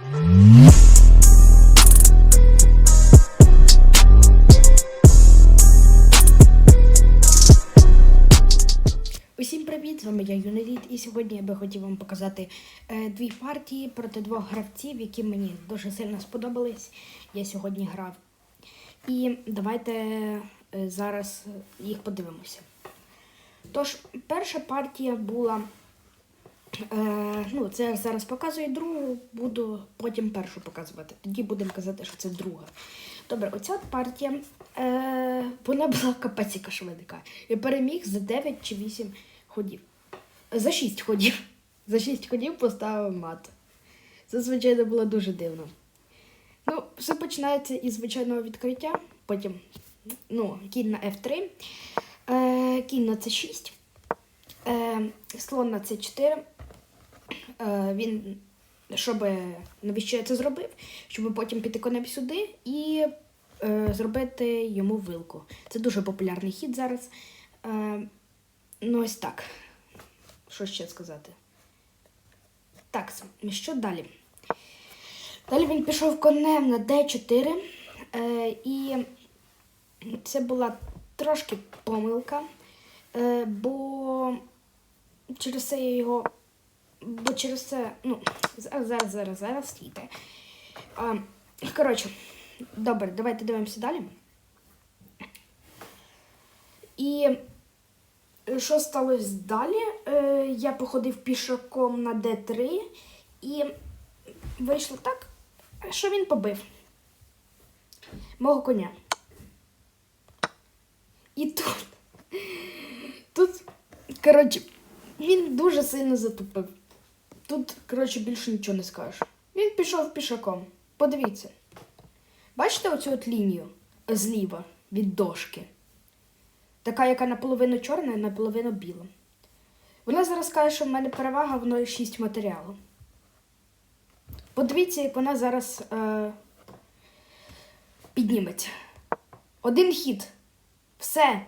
Усім привіт! З вами я Юнеліт, і сьогодні я би хотів вам показати е, дві партії проти двох гравців, які мені дуже сильно сподобались. Я сьогодні грав. І давайте е, зараз їх подивимося. Тож, перша партія була. Е, ну, це я зараз показую другу, буду потім першу показувати. Тоді будемо казати, що це друга. Добре, оця партія, е, вона була капець яка швидка. Я переміг за 9 чи 8 ходів. За 6 ходів. За 6 ходів поставив мат. Це, звичайно, було дуже дивно. Ну, все починається із звичайного відкриття. Потім ну, кінь на F3, е, кінь на C6, е, слон на C4. Е, він, щоб навіщо я це зробив? Щоб потім піти конем сюди і е, зробити йому вилку. Це дуже популярний хід зараз. Е, ну, ось так. Що ще сказати? Так, що далі? Далі він пішов конем на D4. Е, і це була трошки помилка, е, бо через це я його. Бо через це. Ну, зараз, зараз, зараз, стійте. А, коротше, добре, давайте дивимося далі. І що сталося далі? Е, я походив пішаком на D3 і вийшло так, що він побив мого коня. І тут, тут, коротше, він дуже сильно затупив. Тут, коротше, більше нічого не скажеш. Він пішов пішаком. Подивіться. Бачите оцю от лінію зліва від дошки? Така, яка наполовину чорна і наполовину біла. Вона зараз каже, що в мене перевага в 0,6 матеріалу. Подивіться, як вона зараз е, підніметься. Один хід. Все.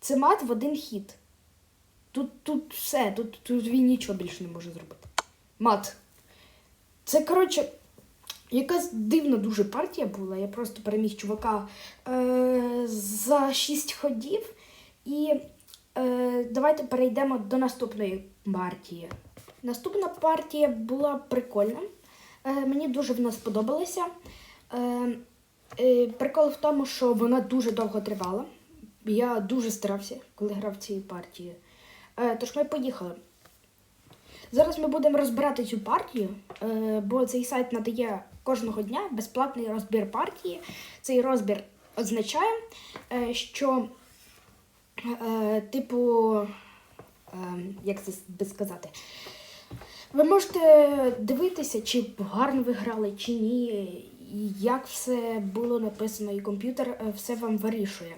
Це мат в один хід. Тут, тут все, тут, тут він нічого більше не може зробити. Мат. Це, коротше, якась дивна дуже партія була. Я просто переміг чувака е, за 6 ходів. І е, давайте перейдемо до наступної партії. Наступна партія була прикольна. Е, мені дуже вона сподобалася. Е, е, прикол в тому, що вона дуже довго тривала. Я дуже старався, коли грав партії. Е, тож ми поїхали. Зараз ми будемо розбирати цю партію, е, бо цей сайт надає кожного дня безплатний розбір партії. Цей розбір означає, е, що, е, типу, е, як це би сказати, ви можете дивитися, чи гарно ви грали, чи ні, як все було написано, і комп'ютер е, все вам вирішує.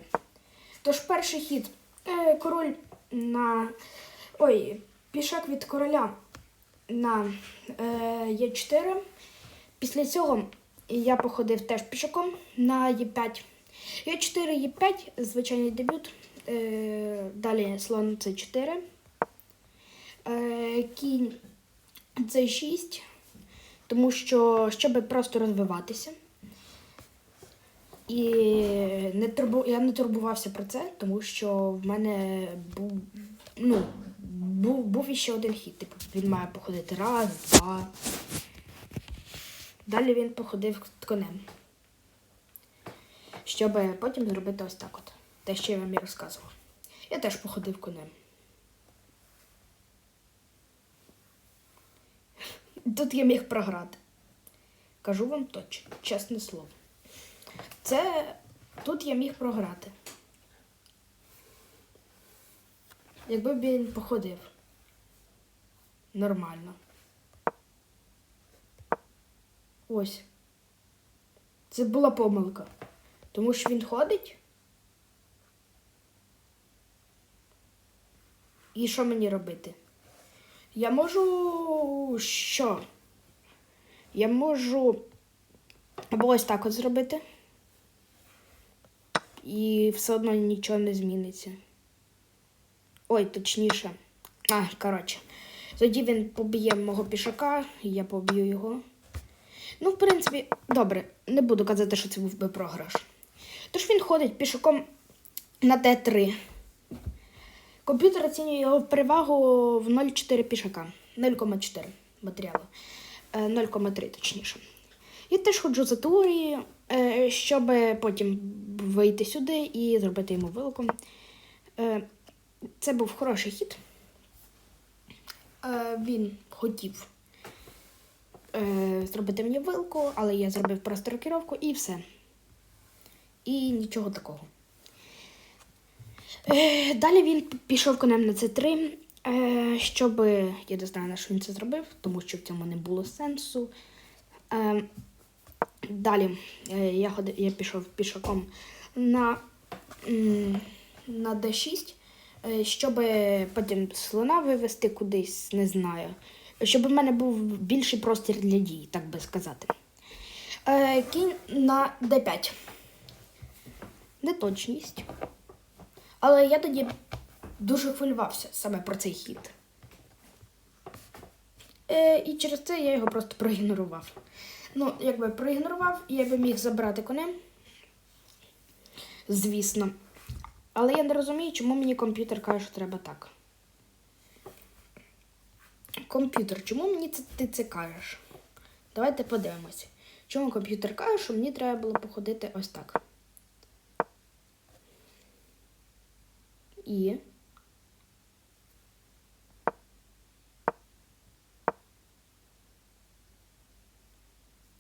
Тож перший хід е, король на. Ой, пішак від короля на е, Е4. Після цього я походив теж пішаком на Е5. Е4, Е5, звичайний дебют. Е, далі слон С4. Е, кінь С6. Тому що, щоб просто розвиватися. І не турбу... я не турбувався про це, тому що в мене був, ну, був, був іще один хід. Типу, він має походити раз, два. Далі він походив конем. Щоб потім зробити ось так от. Те, що я вам і розказував. Я теж походив конем. Тут я міг програти. Кажу вам точно, чесне слово. Це тут я міг програти. Якби він походив нормально. Ось. Це була помилка. Тому що він ходить. І що мені робити? Я можу що? Я можу або ось так от зробити. І все одно нічого не зміниться. Ой, точніше. А, коротше. Тоді він поб'є мого пішака, і я поб'ю його. Ну, в принципі, добре, не буду казати, що це був би програш. Тож він ходить пішаком на Д3. Комп'ютер оцінює його перевагу в 0,4 пішака. 0,4 матеріалу. Е, 0,3 точніше. Я теж ходжу за теорією, щоб потім вийти сюди і зробити йому вилку. Е, Це був хороший хід. Е, Він хотів е, зробити мені вилку, але я зробив просто рокіровку і все. І нічого такого. Е, Далі він пішов конем на C3, е, щоб я не знаю, на що він це зробив, тому що в цьому не було сенсу. Далі е, я, ходи, я пішов пішаком на, на D6, е, щоб потім слона вивести кудись, не знаю. Щоб у мене був більший простір для дій, так би сказати. Е, Кінь на D5. Неточність. Але я тоді дуже хвилювався саме про цей хід. Е, і через це я його просто проігнорував. Ну, якби проігнорував, я би міг забрати конем. Звісно. Але я не розумію, чому мені комп'ютер каже, що треба так. Комп'ютер, чому мені це, ти це кажеш? Давайте подивимося. Чому комп'ютер каже, що мені треба було походити ось так. І.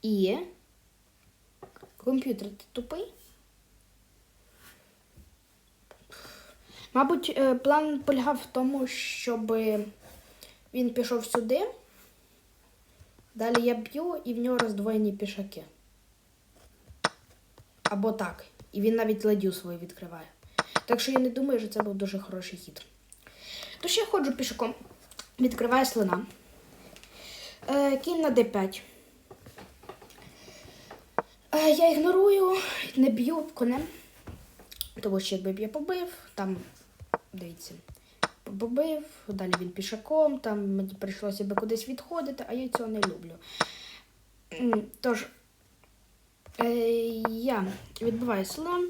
І. Комп'ютер, ти тупий? Мабуть, е, план полягав в тому, щоб він пішов сюди. Далі я б'ю і в нього роздвоєні пішаки. Або так. І він навіть ладю свою відкриває. Так що я не думаю, що це був дуже хороший хід. Тож я ходжу пішаком, відкриваю слона. Е, кінь на d5. Е, я ігнорую, не б'ю конем. Тому що якби б я побив, там, дивіться, побив, далі він пішаком, там мені прийшлося би кудись відходити, а я цього не люблю. Тож, е, я відбиваю слон,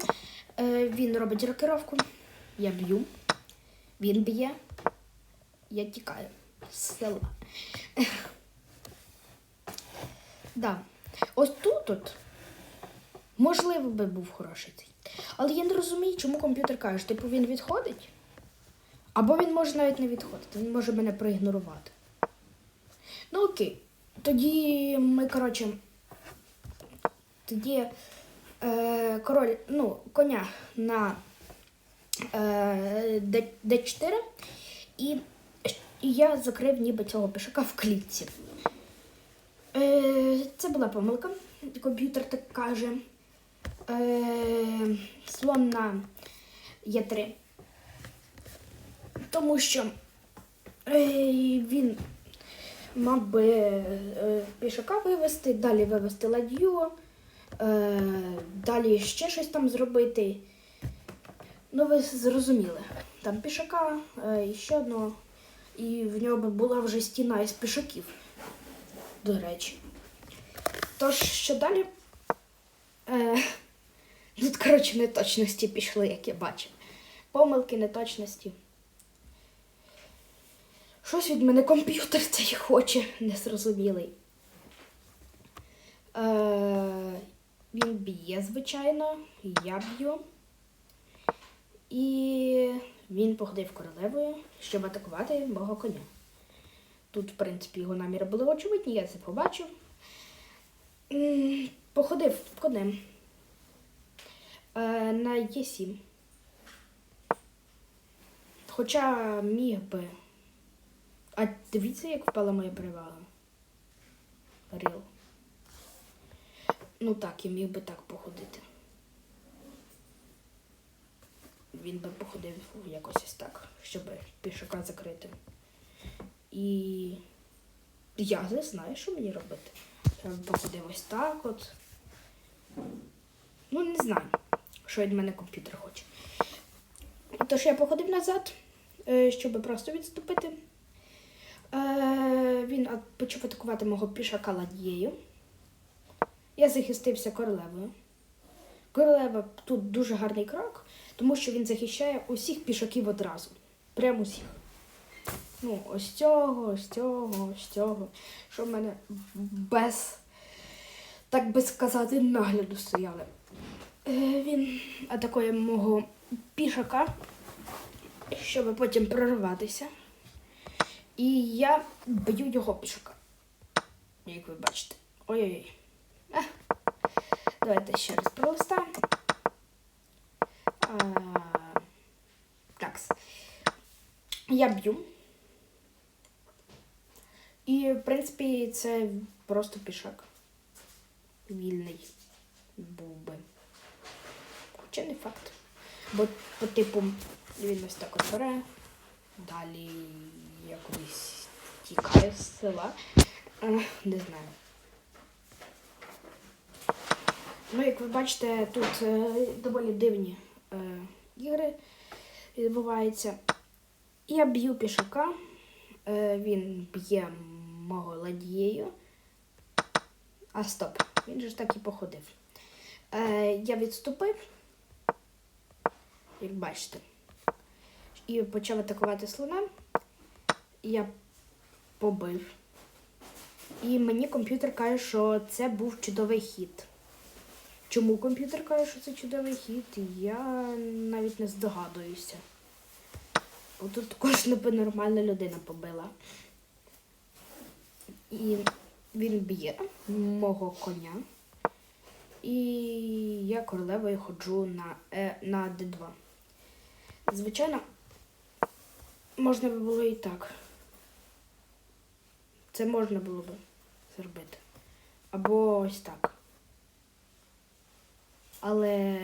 е, він робить рокировку, я б'ю, він б'є, я тікаю з села. Да. Ось тут от, можливо би був хороший цей. Але я не розумію, чому комп'ютер каже, типу він відходить. Або він може навіть не відходити, він може мене проігнорувати. Ну окей. Тоді ми, коротше, тоді е, король, ну, коня на е, D, D4 і, і я закрив ніби цього пішака в клітці. Е, це була помилка, комп'ютер так каже. Е, слон на Е3. Тому що е, він мав би е, пішака вивести, далі вивести ладью, е, далі ще щось там зробити. Ну, ви зрозуміли. Там пішака е, ще одного. І в нього би була вже стіна із пішаків, до речі. Тож, що далі? Е, тут, коротше, неточності пішли, як я бачив. Помилки, неточності. Щось від мене комп'ютер цей хоче, незрозумілий. Е, він б'є, звичайно, я б'ю. І він походив королевою, щоб атакувати мого коня. Тут, в принципі, його наміри були очевидні, я це побачив. Походив конем на Е7. Хоча міг би. А дивіться, як впала моя перевага. Ріл. Ну так, я міг би так походити. Він би походив якось ось так, щоб пішака закрити. І я не знаю, що мені робити. Я б походив ось так от. Ну, не знаю, що від мене комп'ютер хоче. Тож я походив назад, е, щоб просто відступити. Е, Він почав атакувати мого пішака ладьєю. Я захистився королевою. Королева тут дуже гарний крок, тому що він захищає усіх пішаків одразу. Прямо усіх. Ну, ось цього, ось цього, ось цього. Що в мене без, так би сказати, нагляду стояли. Е, він атакує мого пішака, щоб потім прорватися. І я б'ю його пішака. Як ви бачите. Ой-ой-ой. Давайте ще раз пролистаємо. А, Так. Я б'ю. І, в принципі, це просто пішак. Вільний був би. Хоча не факт. Бо по типу він ось так от бере. Далі я кудись тікаю з села. Не знаю. Ну, як ви бачите, тут е, доволі дивні е, ігри відбуваються. Я б'ю пішака, е, він б'є мого ладією. А стоп, він же ж так і походив. Я відступив, як бачите, і почав атакувати слона. Я побив. І мені комп'ютер каже, що це був чудовий хід. Чому комп'ютер каже, що це чудовий хід, я навіть не здогадуюся. Бо тут також ніби нормальна людина побила. І він б'є мого коня. І я королевою ходжу на, е, на D2. Звичайно, можна би було і так. Це можна було би зробити. Або ось так. Але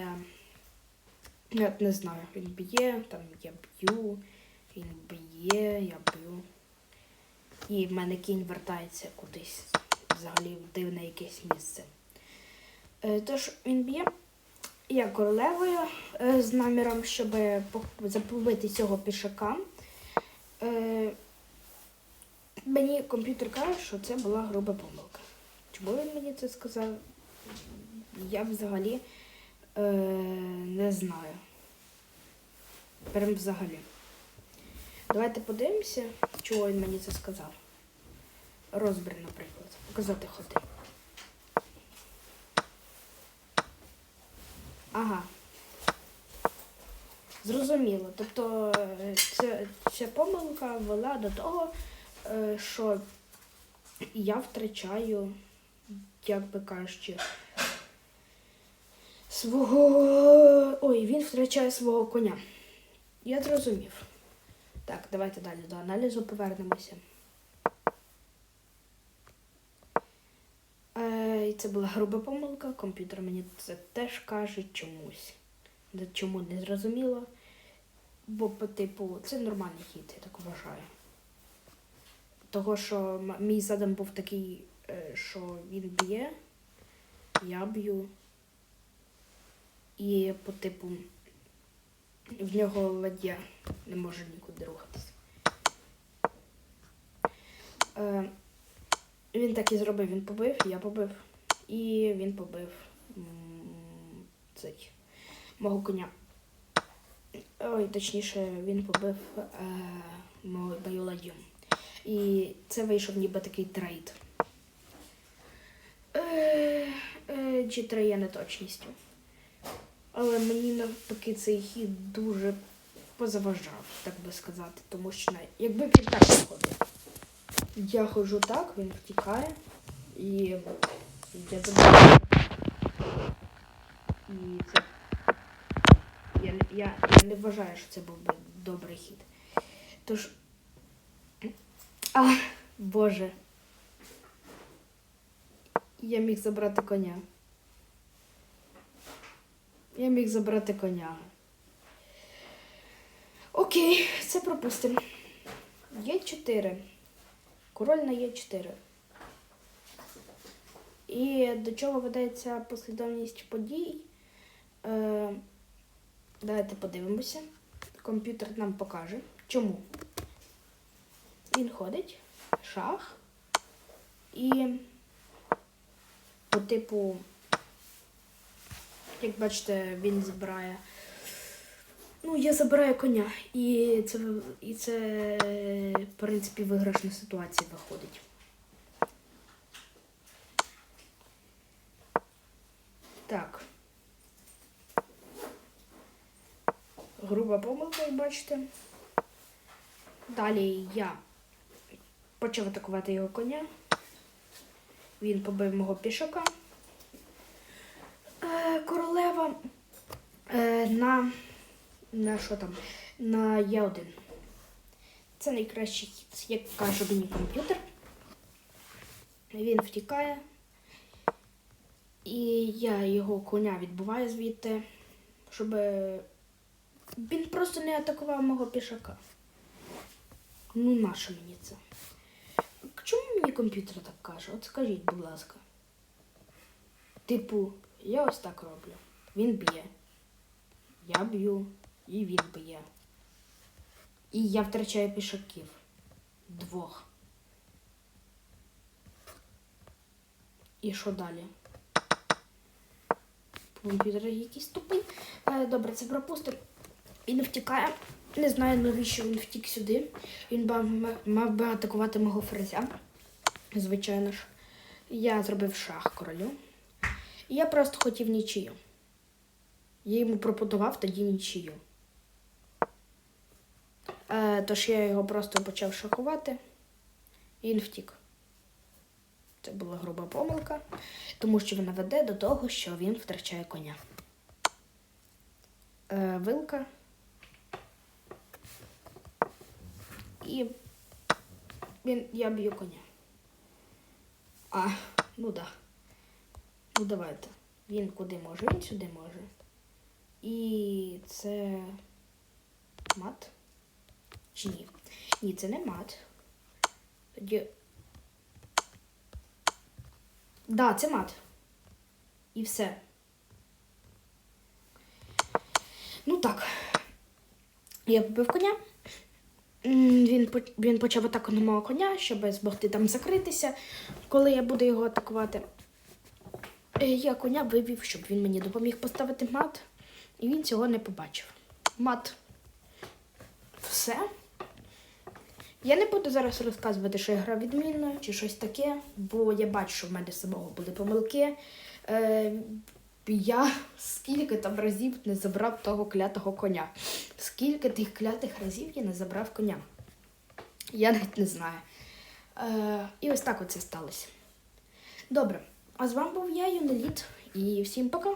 я не знаю, він б'є, там я б'ю, він б'є, я б'ю. І в мене кінь вертається кудись взагалі в дивне якесь місце. Е, Тож він б'є. Я королевою е, з наміром, щоб запобити цього пішака. Е, Мені комп'ютер каже, що це була груба помилка. Чому він мені це сказав? Я взагалі е, не знаю. Прям взагалі. Давайте подивимося, чого він мені це сказав. Розбір, наприклад. Показати ходи. Ага. Зрозуміло. Тобто е, ця, ця помилка вела до того, е, що я втрачаю, як би кажучи, свого. Ой, він втрачає свого коня. Я зрозумів. Так, давайте далі до аналізу повернемося. Е, і це була груба помилка. Комп'ютер мені це теж каже чомусь. Чому не зрозуміло. Бо, по типу, це нормальний хід, я так вважаю. Того, що мій задум був такий, е, що він б'є, я б'ю. І по типу в нього ладья не може нікуди рухатися. Е, він так і зробив, він побив, я побив. І він побив цей мого коня. Ой, точніше, він побив е, мою, мою. І це вийшов ніби такий трейд. Е, е, чи три є неточністю. Але мені навпаки цей хід дуже позаважав, так би сказати. Тому що якби він так виходив. Я ходжу так, він втікає. І я забуваю. І це. Я, я, я не вважаю, що це був би добрий хід. Тож. А, Боже. Я міг забрати коня. Я міг забрати коня. Окей, це пропустимо. Є 4. Король на є 4. І до чого ведеться послідовність подій? Е, давайте подивимося. Комп'ютер нам покаже. Чому? Він ходить, шах і по типу, як бачите, він забирає. Ну, я забираю коня. І це, і це в принципі, виграшна ситуація виходить. Так. Груба помилка, як бачите. Далі я почав атакувати його коня. Він побив мого пішака. Е, королева е, на, на що там? На Е1. Це найкращий хід, як каже мені комп'ютер. Він втікає. І я його коня відбуваю звідти, щоб він просто не атакував мого пішака. Ну, нащо мені це? Чому мені комп'ютер так каже? От скажіть, будь ласка. Типу, я ось так роблю. Він б'є. Я б'ю, і він б'є. І я втрачаю пішаків. Двох. І що далі? Комп'ютер якийсь тупий. Е, Добре, це пропустимо. Він втікає. Не знаю, навіщо він втік сюди. Він мав би атакувати мого ферзя. Звичайно ж. Я зробив шах королю. І я просто хотів нічию. Я йому пропонував тоді нічию. Е, тож я його просто почав шахувати, і він втік. Це була груба помилка, тому що вона веде до того, що він втрачає коня. Е, вилка. І він, я б'ю коня. А, ну да. Ну давайте. Він куди може? Він сюди може. І це мат? Чи ні? Ні, це не мат. Тоді. Да, це мат. І все. Ну так. Я побив коня. Він, він почав атаку на мого коня, щоб змогти там закритися, коли я буду його атакувати. Е, Я коня вивів, щоб він мені допоміг поставити мат, і він цього не побачив. Мат. Все. Я не буду зараз розказувати, що я грав відмінно чи щось таке, бо я бачу, що в мене самого були помилки. Е, я скільки там разів не забрав того клятого коня. Скільки тих клятих разів я не забрав коня. Я навіть не знаю. Е, і ось так оце сталося. Добре. А з вами був я, Юнеліт, і всім пока.